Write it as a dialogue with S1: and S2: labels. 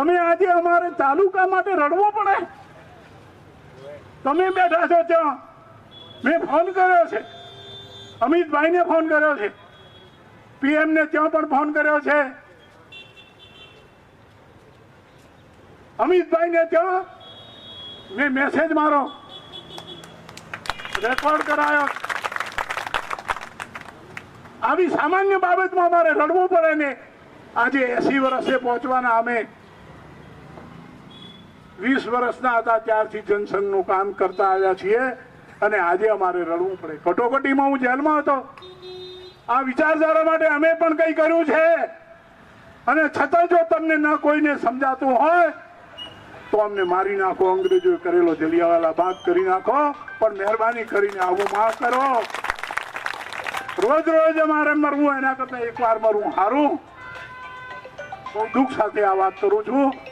S1: અમે આજે અમારે તાલુકા માટે રડવો પડે. તમે બેઠા છો ત્યાં. મેં ફોન કર્યો છે. અમિતભાઈને ફોન કર્યો છે. પીએમ ને ત્યાં પણ ફોન કર્યો છે. અમિતભાઈને ત્યાં મેં મેસેજ મારો. રેકોર્ડ કરાયો. આવી સામાન્ય બાબતમાં અમારે લડવું પડે ને આજે એસી વર્ષે પહોંચવાના અમે વીસ વર્ષના હતા, ત્યારથી જનસંઘનું કામ કરતા આવ્યા છીએ અને આજે અમારે રડવું પડે. કટોકટીમાં હું જેલમાં હતો. આ વિચારધારા માટે અમે પણ કંઈ કર્યું છે? અને છતાં જો તમને ન કોઈને સમજાતું હોય, તો અમને મારી નાખો, અંગ્રેજોએ કરેલો જલિયાવાલા ભાગ કરી નાખો, પણ મહેરબાની કરીને આવું માં કરો. રોજ રોજ અમારે મરવું, એના કરતા એકવાર મરવું સારું. બહુ દુઃખ સાથે આ વાત કરું છું.